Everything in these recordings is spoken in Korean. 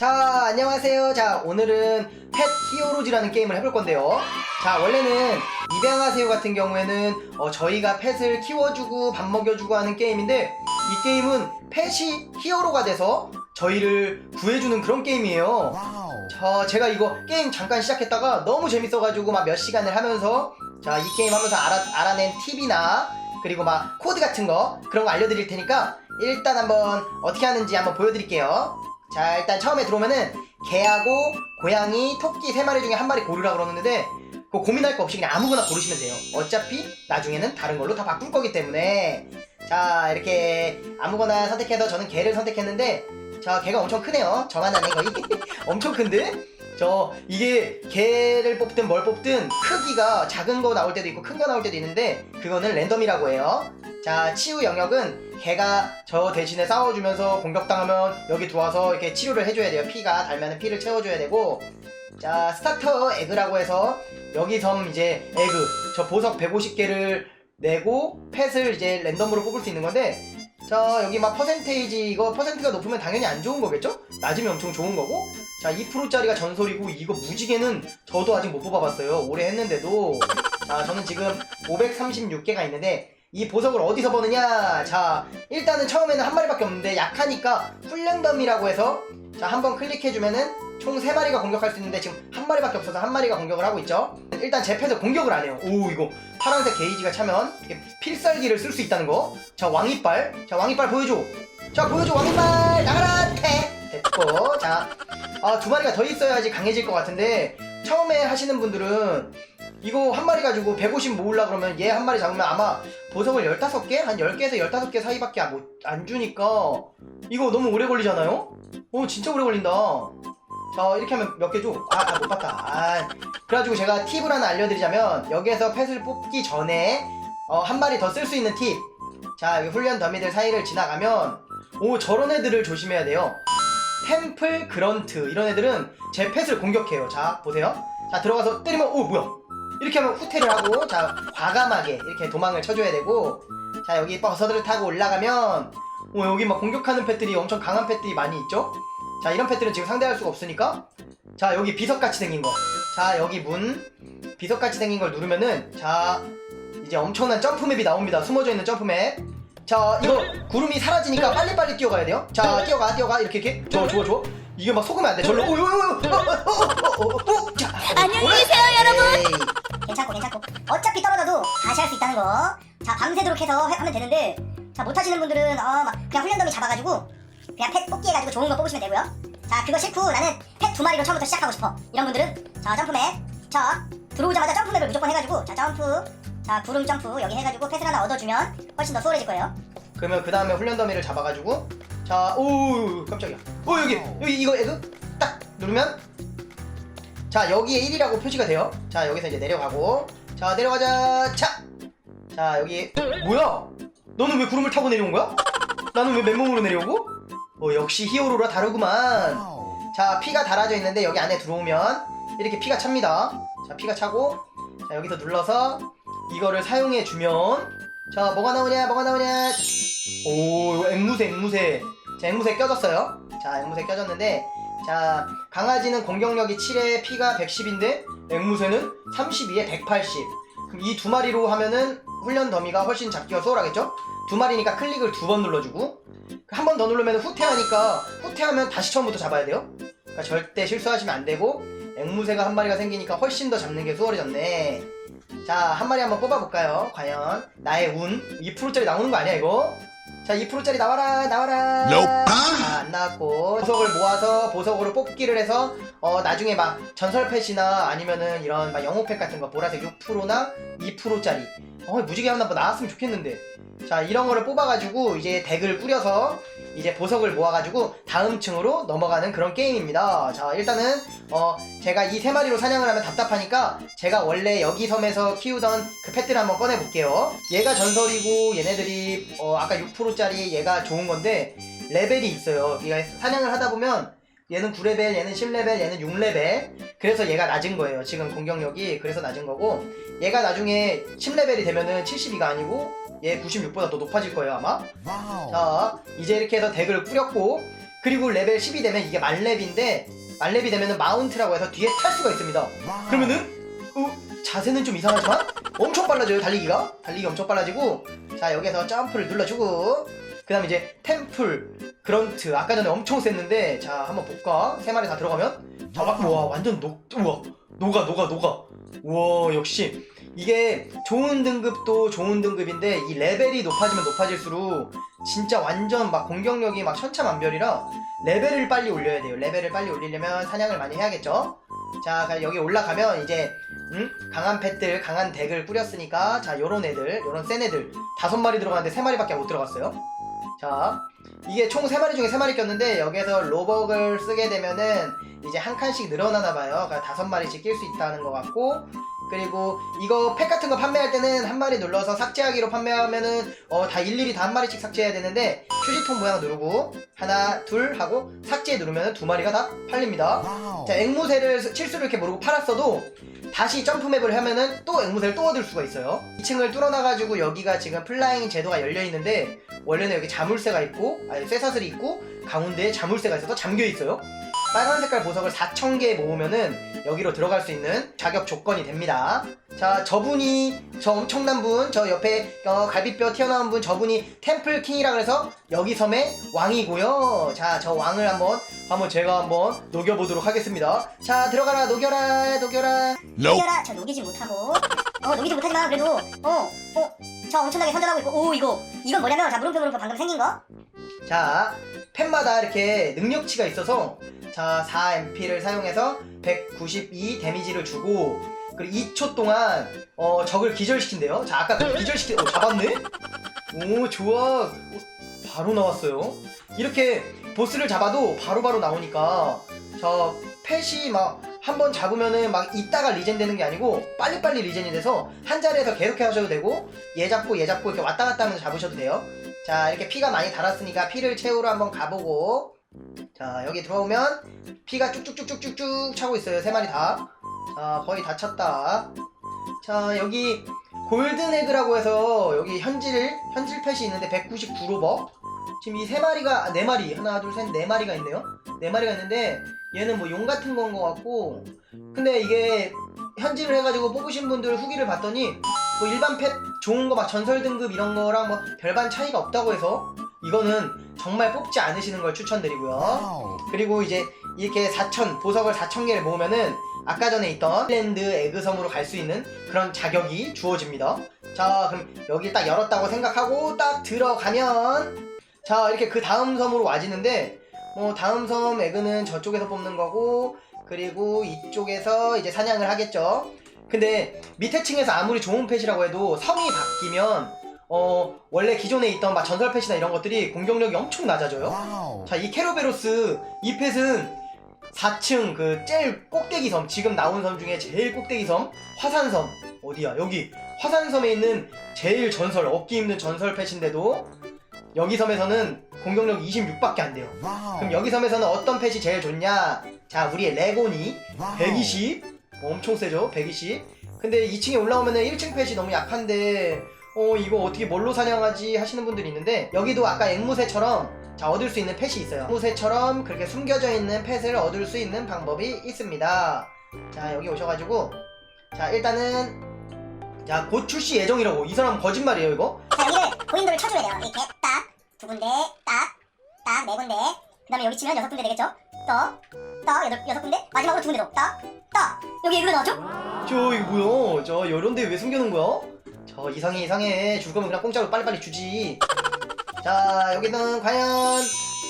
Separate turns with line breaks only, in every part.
자, 안녕하세요. 자, 오늘은 펫 히어로즈라는 게임을 해볼 건데요. 자, 원래는 입양하세요 같은 경우에는 어, 저희가 펫을 키워주고 밥 먹여주고 하는 게임인데 이 게임은 펫이 히어로가 돼서 저희를 구해주는 그런 게임이에요. 저 제가 이거 게임 잠깐 시작했다가 너무 재밌어가지고 막 몇 시간을 하면서 자 이 게임 하면서 알아, 알아 낸 팁이나 그리고 막 코드 같은 거 그런 거 알려드릴 테니까 일단 한번 어떻게 하는지 한번 보여드릴게요 자 일단 처음에 들어오면은 개하고 고양이 토끼 세 마리 중에 한 마리 고르라 그러는데 그거 고민할 거 없이 그냥 아무거나 고르시면 돼요. 어차피 나중에는 다른 걸로 다 바꿀 거기 때문에. 자 이렇게 아무거나 선택해서 저는 개를 선택했는데 자 개가 엄청 크네요. 저만 하네 거의. 엄청 큰데? 저 이게 개를 뽑든 뭘 뽑든 크기가 작은 거 나올 때도 있고 큰 거 나올 때도 있는데 그거는 랜덤이라고 해요. 자 치유 영역은 개가 저 대신에 싸워주면서 공격당하면 여기 들어와서 이렇게 치료를 해줘야 돼요. 피가 달면 피를 채워줘야 되고 자 스타터 에그라고 해서 여기서 이제 에그 저 보석 150개를 내고 펫을 이제 랜덤으로 뽑을 수 있는 건데 자 여기 막 퍼센테이지 이거 퍼센트가 높으면 당연히 안 좋은 거겠죠? 낮으면 엄청 좋은 거고 자 2%짜리가 전설이고 이거 무지개는 저도 아직 못 뽑아봤어요 오래 했는데도 자 저는 지금 536개가 있는데 이 보석을 어디서 버느냐? 자 일단은 처음에는 한 마리밖에 없는데 약하니까 훈련덤이라고 해서 자 한번 클릭해주면은 총 3마리가 공격할 수 있는데 지금 한 마리밖에 없어서 한 마리가 공격을 하고 있죠. 일단 제 패드 공격을 안 해요. 오 이거 파란색 게이지가 차면 필살기를 쓸 수 있다는 거 자 왕이빨. 자 왕이빨 보여줘. 자 보여줘 왕이빨. 나가라. 패 됐고. 자 아, 두 마리가 더 있어야지 강해질 것 같은데 처음에 하시는 분들은 이거 한 마리 가지고 150 모으려 그러면 얘 한 마리 잡으면 아마 보석을 15개? 한 10개에서 15개 사이밖에 안, 주니까 이거 너무 오래 걸리잖아요? 어 진짜 오래 걸린다. 자 이렇게 하면 몇 개 줘? 아, 아, 못 봤다. 아, 그래가지고 제가 팁을 하나 알려드리자면 여기에서 펫을 뽑기 전에 어, 한 마리 더 쓸 수 있는 팁. 자, 훈련 더미들 사이를 지나가면 오 저런 애들을 조심해야 돼요. 템플 그런트. 이런 애들은 제 펫을 공격해요. 자 보세요. 자 들어가서 때리면 오 뭐야 이렇게 하면 후퇴를 하고 자 과감하게 이렇게 도망을 쳐줘야 되고 자 여기 버섯을 타고 올라가면 오 여기 막 공격하는 펫들이 엄청 강한 펫들이 많이 있죠? 자 이런 펫들은 지금 상대할 수가 없으니까 자 여기 비석같이 생긴 거자 여기 문. 비석같이 생긴 걸 누르면은 자 이제 엄청난 점프맵이 나옵니다. 숨어져 있는 점프맵. 자 이거 구름이 사라지니까 빨리빨리 뛰어가야 돼요. 자 뛰어가 뛰어가. 이렇게 이렇게. 좋아 좋아 좋아. 이게 막 속으면 안돼. 절로. 오오오오오오오자
안녕히 계세요,
여러분
괜찮고 괜찮고 어차피 떨어져도 다시 할 수 있다는 거. 자 밤새도록 해서 해- 하면 되는데 자 못하시는 분들은 어 막 그냥 훈련더미 잡아가지고 그냥 펫 뽑기 해가지고 좋은 거 뽑으시면 되고요. 자 그거 싫고 나는 펫 두 마리로 처음부터 시작하고 싶어. 이런 분들은 자 점프맵 자 들어오자마자 점프맵을 무조건 해가지고 자 점프 자 구름 점프 여기 해가지고 펫을 하나 얻어주면 훨씬 더 수월해질 거예요.
그러면 그 다음에 훈련 더미를 잡아가지고 자오 깜짝이야 오 여기 여기 이거 에그 딱 누르면 자 여기에 1이라고 표시가 돼요. 자 여기서 이제 내려가고. 자 내려가자. 자, 자 여기. 뭐야? 너는 왜 구름을 타고 내려온 거야? 나는 왜 맨몸으로 내려오고? 어 역시 히어로라 다르구만. 자 피가 달아져 있는데 여기 안에 들어오면 이렇게 피가 찹니다. 자 피가 차고. 자 여기서 눌러서 이거를 사용해 주면 자 뭐가 나오냐? 뭐가 나오냐? 오 이거 앵무새 앵무새. 자 앵무새 껴졌어요. 자 앵무새 껴졌는데 자 강아지는 공격력이 7에 피가 110인데 앵무새는 32에 180 그럼 이 두 마리로 하면은 훈련 더미가 훨씬 잡기가 수월하겠죠? 두 마리니까 클릭을 두 번 눌러주고 한 번 더 누르면 후퇴하니까 후퇴하면 다시 처음부터 잡아야 돼요 그러니까 절대 실수하시면 안 되고 앵무새가 한 마리가 생기니까 훨씬 더 잡는 게 수월해졌네 자 한 마리 한번 뽑아볼까요 과연 나의 운 2%짜리 나오는 거 아니야 이거? 자 2%짜리 나와라 나와라. 아, 안 나왔고. 보석을 모아서 보석으로 뽑기를 해서 어 나중에 막 전설 펫이나 아니면은 이런 막 영웅 펫 같은 거 보라색 6%나 2%짜리. 어 무지개 하나 뭐 나왔으면 좋겠는데. 자 이런 거를 뽑아가지고 이제 덱을 꾸려서 이제 보석을 모아가지고 다음 층으로 넘어가는 그런 게임입니다. 자 일단은 어 제가 이 세 마리로 사냥을 하면 답답하니까 제가 원래 여기 섬에서 키우던 그 펫들을 한번 꺼내 볼게요. 얘가 전설이고 얘네들이 어 아까 6%짜리 얘가 좋은 건데 레벨이 있어요. 얘가 사냥을 하다 보면 얘는 9레벨 얘는 10레벨 얘는 6레벨. 그래서 얘가 낮은 거예요. 지금 공격력이 그래서 낮은 거고 얘가 나중에 10레벨이 되면은 72가 아니고 얘 96보다 더 높아질 거예요 아마. 자 이제 이렇게 해서 덱을 꾸렸고 그리고 레벨 10이 되면 이게 만렙인데 만렙이 되면 은 마운트라고 해서 뒤에 탈 수가 있습니다. 그러면은 어, 자세는 좀 이상하지만 엄청 빨라져요 달리기가. 달리기 엄청 빨라지고 자 여기서 점프를 눌러주고 그 다음에 이제 템플 그런트. 아까 전에 엄청 셌는데 자 한번 볼까? 세 마리 다 들어가면 자 와, 와 완전 녹 우와. 녹아 녹아 녹아. 우와 역시. 이게 좋은 등급도 좋은 등급인데 이 레벨이 높아지면 높아질수록 진짜 완전 막 공격력이 막 천차만별이라 레벨을 빨리 올려야 돼요. 레벨을 빨리 올리려면 사냥을 많이 해야겠죠? 자 여기 올라가면 이제 음? 강한 펫들 강한 덱을 꾸렸으니까 자 요런 애들 요런 센 애들. 다섯 마리 들어가는데 세 마리밖에 못 들어갔어요. 자 이게 총 세 마리 중에 세 마리 꼈는데 여기에서 로벅을 쓰게 되면은 이제 한 칸씩 늘어나나 봐요 그러니까 다섯 마리씩 낄 수 있다는 것 같고 그리고 이거 팩 같은 거 판매할 때는 한 마리 눌러서 삭제하기로 판매하면은 어 다 일일이 다 한 마리씩 삭제해야 되는데 휴지통 모양 누르고 하나 둘 하고 삭제 누르면 두 마리가 다 팔립니다 자, 앵무새를 실수로 이렇게 모르고 팔았어도 다시 점프맵을 하면은 또 앵무새를 또 얻을 수가 있어요. 2층을 뚫어놔가지고 여기가 지금 플라잉 제도가 열려 있는데 원래는 여기 자물쇠가 있고 아니 쇠사슬이 있고 가운데에 자물쇠가 있어서 잠겨 있어요. 빨간 색깔 보석을 4,000개 모으면은 여기로 들어갈 수 있는 자격 조건이 됩니다. 자, 저분이 저 엄청난 분, 저 옆에 어, 갈비뼈 튀어나온 분, 저분이 템플 킹이라 그래서 여기 섬의 왕이고요. 자, 저 왕을 한번 한번 제가 한번 녹여보도록 하겠습니다. 자, 들어가라, 녹여라, 녹여라.
녹여라 저 녹이지 못하고 어 녹이지 못하지만 그래도 어 어 저 엄청나게 선전하고 있고 오 이거 이건 뭐냐면 자 물음표 물음표 방금 생긴 거
자, 펜마다 이렇게 능력치가 있어서 자, 4MP를 사용해서 192 데미지를 주고 그리고 2초 동안 어, 적을 기절시킨대요. 자, 아까 그 기절시킨 오, 잡았네? 오, 좋아. 오, 바로 나왔어요. 이렇게 보스를 잡아도 바로바로 나오니까 저 펫이 막 한번 잡으면은 막 이따가 리젠 되는 게 아니고 빨리빨리 리젠이 돼서 한 자리에서 계속 해 하셔도 되고 얘 잡고 얘 잡고 이렇게 왔다 갔다 하면서 잡으셔도 돼요. 자 이렇게 피가 많이 달았으니까 피를 채우러 한번 가보고. 자 여기 들어오면 피가 쭉쭉쭉쭉쭉쭉 차고 있어요. 세 마리 다자 거의 다 찼다. 자 여기 골든 에그라고 해서 여기 현질 현질 펫이 있는데 199로버. 지금 이 세 마리가 아, 네 마리. 하나 둘 셋 네 마리가 있네요. 네 마리가 있는데 얘는 뭐 용 같은 건것 같고 근데 이게 현질을 해가지고 뽑으신 분들 후기를 봤더니 뭐 일반 펫 좋은 거 막 전설 등급 이런 거랑 뭐 별반 차이가 없다고 해서 이거는 정말 뽑지 않으시는 걸 추천드리고요. 그리고 이제 이렇게 4천 보석을 4천 개를 모으면은 아까 전에 있던 랜드 에그섬으로 갈 수 있는 그런 자격이 주어집니다. 자 그럼 여기 딱 열었다고 생각하고 딱 들어가면 자 이렇게 그 다음 섬으로 와지는데 뭐 다음 섬 에그는 저쪽에서 뽑는 거고 그리고 이쪽에서 이제 사냥을 하겠죠. 근데 밑에 층에서 아무리 좋은 펫이라고 해도 성이 바뀌면 어 원래 기존에 있던 막 전설 펫이나 이런 것들이 공격력이 엄청 낮아져요. 자, 이 캐로베로스 이 펫은 4층 그 제일 꼭대기 섬 지금 나온 섬 중에 제일 꼭대기 섬 화산섬 어디야 여기 화산섬에 있는 제일 전설 얻기 힘든 전설 펫인데도 여기 섬에서는 공격력 26밖에 안 돼요. 그럼 여기 섬에서는 어떤 펫이 제일 좋냐? 자, 우리의 레고니. 120 엄청 세죠? 120 근데 2층에 올라오면은 1층 펫이 너무 약한데 어 이거 어떻게 뭘로 사냥하지 하시는 분들이 있는데 여기도 아까 앵무새처럼 자 얻을 수 있는 펫이 있어요. 앵무새처럼 그렇게 숨겨져 있는 펫을 얻을 수 있는 방법이 있습니다. 자 여기 오셔가지고. 자 일단은 자 곧 출시 예정이라고. 이 사람 거짓말이에요 이거?
자 여기를 고인돌을 쳐줘야 돼요. 이렇게 딱 두 군데 딱딱 네 군데. 그 다음에 여기 치면 여섯 군데 되겠죠? 떡떡 여덟 여섯 군데? 마지막으로 두 군데 더떡떡 여기 에그가 나왔죠
저 이거 뭐야 저 이런데 왜 숨겨놓은 거야? 저 이상해 이상해. 줄 거면 그냥 공짜로 빨리빨리 주지. 자 여기는 과연.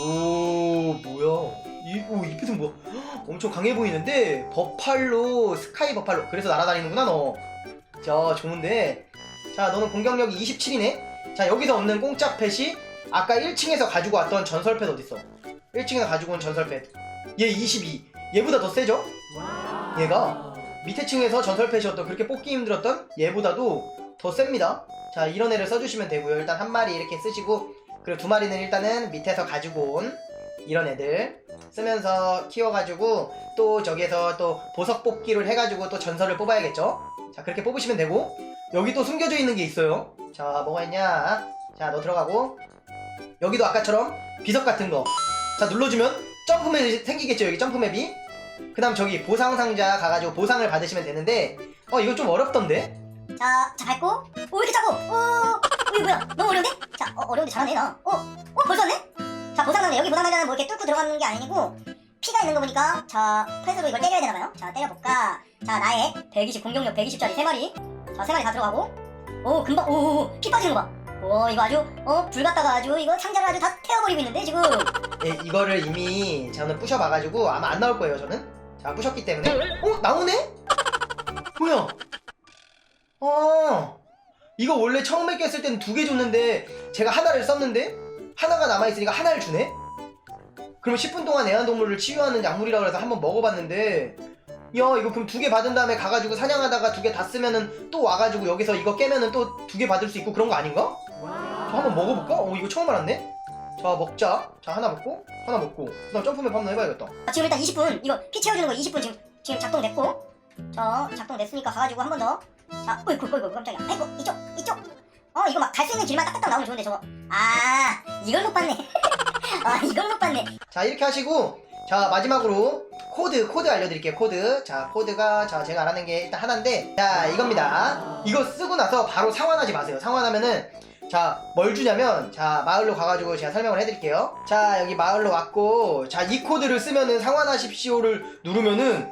오 뭐야? 이오이 핏은 뭐야? 헉, 엄청 강해 보이는데? 버팔로 스카이 버팔로. 그래서 날아다니는구나 너자 좋은데? 자 너는 공격력이 27이네? 자 여기서 얻는 공짜 펫이 아까 1층에서 가지고 왔던 전설 펫 어딨어 1층에서 가지고 온 전설 펫얘 22 얘보다 더 세죠 얘가 밑에 층에서 전설 펫이었던 그렇게 뽑기 힘들었던 얘보다도 더 셉니다. 자 이런 애를 써주시면 되고요. 일단 한 마리 이렇게 쓰시고 그리고 두 마리는 일단은 밑에서 가지고 온 이런 애들 쓰면서 키워가지고 또 저기에서 또 보석 뽑기를 해가지고 또 전설을 뽑아야겠죠. 자 그렇게 뽑으시면 되고 여기 또 숨겨져 있는 게 있어요. 자 뭐가 있냐? 자 너 들어가고 여기도 아까처럼 비석 같은 거. 자 눌러주면 점프맵이 생기겠죠 여기 점프맵이? 그 다음 저기 보상 상자 가가지고 보상을 받으시면 되는데 어 이거 좀 어렵던데?
자, 자 밟고. 오 이렇게 차고. 오, 오 이거 뭐야? 너무 어려운데? 자 어, 어려운데 잘하네 나 어? 어 벌써 왔네? 자 보상 상자. 여기 보상 상자는 뭐 이렇게 뚫고 들어가는 게 아니고 피가 있는 거 보니까 자 펫으로 이걸 때려야 되나봐요. 자 때려볼까? 자 나의 120 공격력 120짜리 3마리. 자 3마리 다 들어가고. 오 금방 오피 빠지는 거 봐 오 이거 아주 어 불 갖다가 아주 이거 상자를 아주 다 태워버리고 있는데 지금.
예, 이거를 이미 저는 부셔봐가지고 아마 안 나올 거예요 저는. 자 부셨기 때문에. 어? 나오네? 뭐야? 어. 이거 원래 처음에 깼을 때는 두 개 줬는데 제가 하나를 썼는데 하나가 남아있으니까 하나를 주네? 그럼 10분 동안 애완동물을 치유하는 약물이라고 해서 한번 먹어봤는데 야 이거 그럼 두 개 받은 다음에 가가지고 사냥하다가 두 개 다 쓰면은 또 와가지고 여기서 이거 깨면은 또 두 개 받을 수 있고 그런 거 아닌가? 저 한번 먹어볼까? 어 이거 처음 알았네? 자 먹자. 자 하나 먹고 하나 먹고. 그 다음 점프맵 한번 해봐야겠다.
자, 지금 일단 20분. 이거 피 채워주는 거 20분 지금 지금 작동됐고. 자 작동됐으니까 가가지고 한 번 더. 자 어이구 어이구 깜짝이야. 아이고 이쪽 이쪽. 어 이거 막 갈 수 있는 길만 딱딱딱 나오면 좋은데 저거. 아 이걸 못 봤네. 아 이걸 못 봤네.
자 이렇게 하시고 자 마지막으로 코드 코드 알려드릴게요 코드. 자 코드가 자 제가 알아낸 게 일단 하나인데 자 이겁니다. 이거 쓰고 나서 바로 상환하지 마세요. 상환하면은 자 뭘 주냐면 자 마을로 가가지고 제가 설명을 해드릴게요. 자 여기 마을로 왔고 자 이 코드를 쓰면은 상환하십시오를 누르면은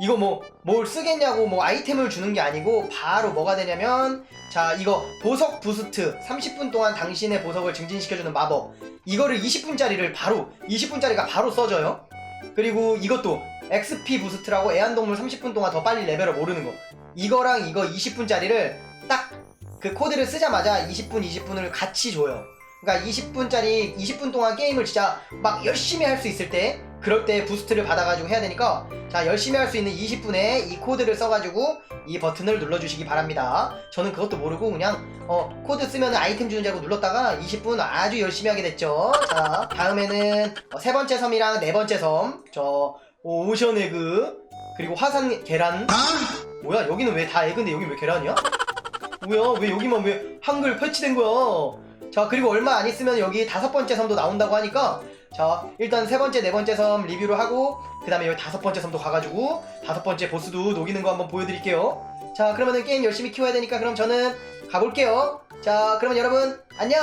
이거 뭐 뭘 쓰겠냐고 뭐 아이템을 주는 게 아니고 바로 뭐가 되냐면 자 이거 보석 부스트 30분 동안 당신의 보석을 증진시켜주는 마법. 이거를 20분짜리를 바로 20분짜리가 바로 써져요. 그리고 이것도 XP 부스트라고 애완동물 30분 동안 더 빨리 레벨을 오르는 거. 이거랑 이거 20분짜리를 딱 그 코드를 쓰자마자 20분 20분을 같이 줘요. 그러니까 20분짜리 20분 동안 게임을 진짜 막 열심히 할 수 있을 때 그럴 때 부스트를 받아가지고 해야 되니까 자 열심히 할 수 있는 20분에 이 코드를 써가지고 이 버튼을 눌러주시기 바랍니다. 저는 그것도 모르고 그냥 어 코드 쓰면 아이템 주는 줄 알고 눌렀다가 20분 아주 열심히 하게 됐죠. 자 다음에는 어, 세 번째 섬이랑 네 번째 섬저 오션 에그 그리고 화산 계란. 뭐야 여기는 왜 다 에그인데 여기 왜 계란이야? 뭐야? 왜 여기만 왜 한글 패치된 거야? 자 그리고 얼마 안 있으면 여기 다섯 번째 섬도 나온다고 하니까 자 일단 세 번째 네 번째 섬 리뷰를 하고 그 다음에 여기 다섯 번째 섬도 가가지고 다섯 번째 보스도 녹이는 거 한번 보여드릴게요. 자 그러면은 게임 열심히 키워야 되니까 그럼 저는 가볼게요. 자 그러면 여러분 안녕